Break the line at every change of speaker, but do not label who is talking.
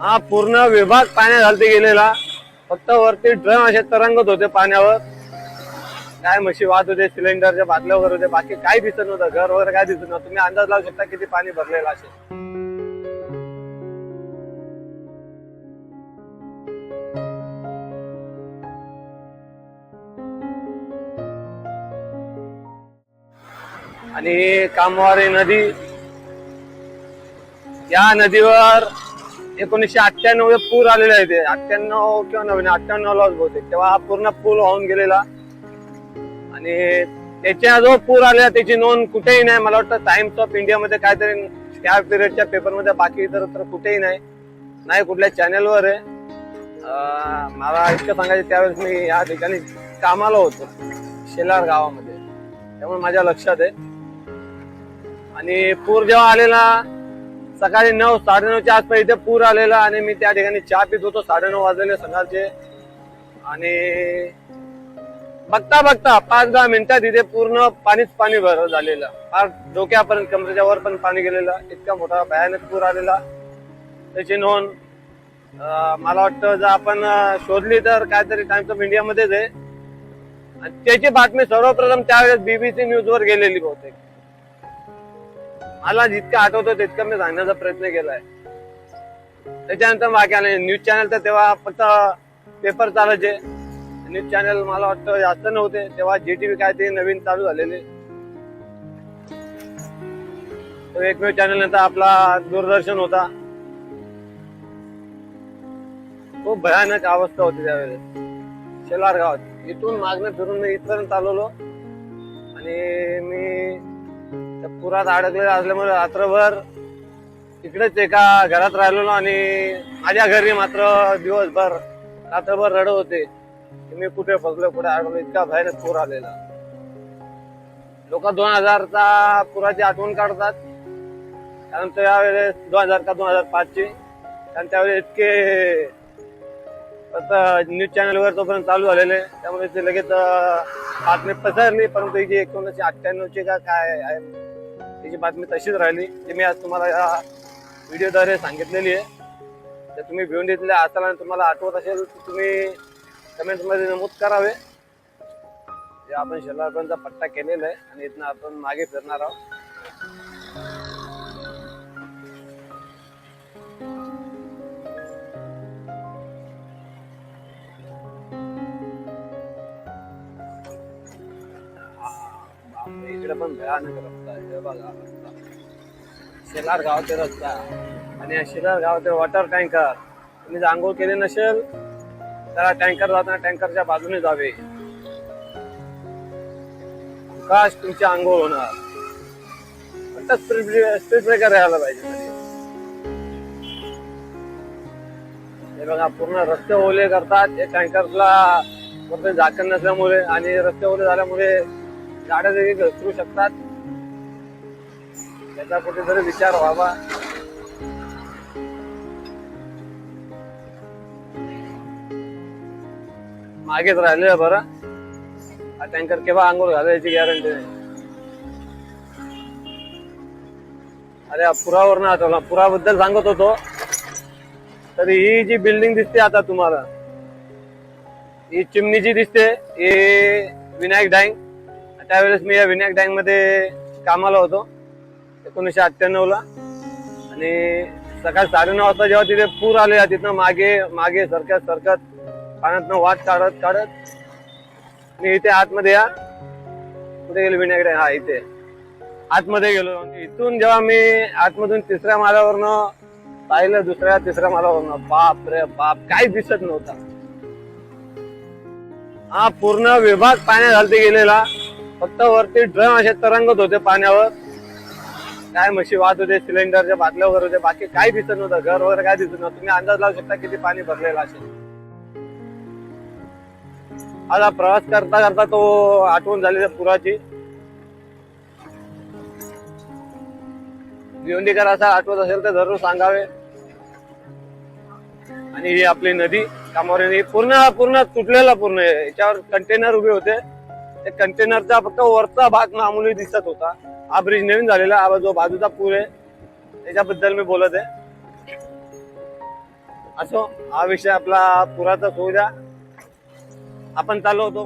हा पूर्ण विभाग पाण्यात घालते गेलेला. फक्त वरती ड्रम असे तरंगत होते पाण्यावर. काय म्हशी वाहत होते सिलेंडरच्या बाटल्या वगैरे होते बाकी काही दिसत नव्हतं. घर वगैरे काय दिसत नव्हतं. तुम्ही अंदाज लावू शकता किती पाणी भरलेलं असेल. आणि कामवारी नदी या नदीवर एकोणीसशे अठ्ठ्याण्णवमध्ये पूर आलेला आहे ते अठ्ठ्याण्णव किंवा नवीन अठ्ठ्याण्णव ला बहुतेक. तेव्हा हा पूर्ण पूल होऊन गेलेला. आणि त्याच्या जो पूर आलेला त्याची नोंद कुठेही नाही. मला वाटतं टाइम्स ऑफ इंडिया मध्ये काहीतरी त्या पिरियडच्या पेपरमध्ये बाकी इतर तर कुठेही नाही. नाही कुठल्या चॅनलवर आहे. मला इतकं सांगायचं त्यावेळेस मी या ठिकाणी कामाला होतो. शेलार गावामध्ये. त्यामुळे माझ्या लक्षात आहे. आणि पूर जेव्हा आलेला सकाळी नऊ साडेनऊच्या आसपास इथे पूर आलेला आणि मी त्या ठिकाणी चहा पित होतो. साडेनऊ वाजलेले सकाळचे. आणि बघता बघता पाच दहा मिनिटात इथे पूर्ण पाणीच पाणी भर झालेलं. फार डोक्यापर्यंत कमरेच्या वर पण पाणी गेलेलं. इतका मोठा भयानक पूर आलेला. त्याची नोंद मला वाटतं जर आपण शोधली तर काहीतरी टाइम्स ऑफ इंडियामध्येच आहे. आणि त्याची बातमी सर्वप्रथम त्यावेळेस बीबीसी न्यूज वर गेलेली बहुतेक. मला जितकं आठवतं तितकं मी सांगण्याचा प्रयत्न केलाय. त्याच्यानंतर बाकी आले न्यूज चॅनल तर तेव्हा फक्त पेपर चालायचे. न्यूज चॅनल मला वाटतं जास्त नव्हते. तेव्हा जी व्ही काय ते नवीन चालू झालेले. एकमेव चॅनल नंतर आपला दूरदर्शन होता. खूप भयानक अवस्था होती त्यावेळेस. शेलार गावात इथून मागणं फिरून मी इथपर्यंत आलेलो. आणि मी त्या पुरात अडकलेलं असल्यामुळे रात्रभर तिकडेच एका घरात राहिलेलो आणि माझ्या घरी मात्र दिवसभर रात्रभर रडत होते. की मी कुठे फसलो कुठे अडकलो इतका भयानक पूर आलेला. लोक दोन हजारचा पुराची आठवण काढतात. कारण त्यावेळेस दोन हजार का दोन हजार पाचची. कारण त्यावेळेस इतके आता न्यूज चॅनलवर तोपर्यंत चालू झालेले. त्यामुळे ते लगेच बातमी पसरली परंतु ही जी एकोणीसशे अठ्ठ्याण्णवची का काय आहे त्याची बातमी तशीच राहिली ती मी आज तुम्हाला या व्हिडिओद्वारे सांगितलेली आहे. तर तुम्ही भिवंडीतले असाल आणि तुम्हाला आठवत असेल तर तुम्ही कमेंट्समध्ये नमूद करावे. जे आपण शेलारपर्यंतचा पट्टा केलेला आहे आणि इथनं आपण मागे फिरणार आहोत. इकडे पण भयानक रस्ता आहे हे बघा. रस्ता शेलार गावाचे रस्ता. आणि या शेलार गावाचे वॉटर टँकर तुम्ही जर आंघोळ केली नसेल तर टँकर जाताना टँकरच्या बाजूने जावे. काश तुमची आंघोळ होणार. फक्त स्पीड स्पीड ब्रेकर राहायला पाहिजे हे बघा पूर्ण रस्ते ओले करतात. हे टँकरला झाकण नसल्यामुळे आणि रस्ते ओले झाल्यामुळे गाड्या देखील घसरू शकतात. त्याचा कुठेतरी विचार व्हावा. मागेच राहिले बरं. हा टँकर केव्हा आंघोळ घालायची गॅरंटी नाही. अरे पुरावर आठवला पुराबद्दल सांगत होतो. तरी ही जी बिल्डिंग दिसते आता तुम्हाला ही चिमणी जी दिसते हे विनायक डाईंग. त्यावेळेस मी या विनायक टँकमध्ये कामाला होतो. एकोणीसशे अठ्ठ्याण्णवला. आणि सकाळी साडेनऊ वाजता जेव्हा तिथे पूर आले तिथनं मागे मागे सरकत सरकत पाण्यातनं वाट काढत काढत मी इथे आतमध्ये या. कुठे गेलो विनायक टँक हा इथे. आतमध्ये गेलो. इथून जेव्हा मी आतमधून तिसऱ्या मालावरनं पाहिलं दुसऱ्या तिसऱ्या मालावरनं बाप रे बाप काही दिसत नव्हता. हा पूर्ण विभाग पाण्यात घालते गेलेला. फक्त वरती ड्रम असे तरंगत होते पाण्यावर. काय म्हशी वाहत होते सिलेंडरच्या बाटल्या वगैरे होते बाकी काही दिसत नव्हतं. घर वगैरे काय दिसत नव्हतं. तुम्ही अंदाज लावू शकता किती पाणी भरलेलं असेल. आता प्रवास करता करता तो आठवण झाली पुराची. भिवंडीकर असा आठवत असेल तर जरूर सांगावे. आणि ही आपली नदी कामावर पूर्ण पूर्ण तुटलेला पूर्ण याच्यावर कंटेनर उभे होते. त्या कंटेनरचा फक्त वरचा भाग मामूली दिसत होता. हा ब्रिज नवीन झालेला हा जो बाजूचा पूर आहे त्याच्याबद्दल मी बोलत आहे. असो हा विषय आपला पुराचा होऊ द्या. आपण चालू होतो.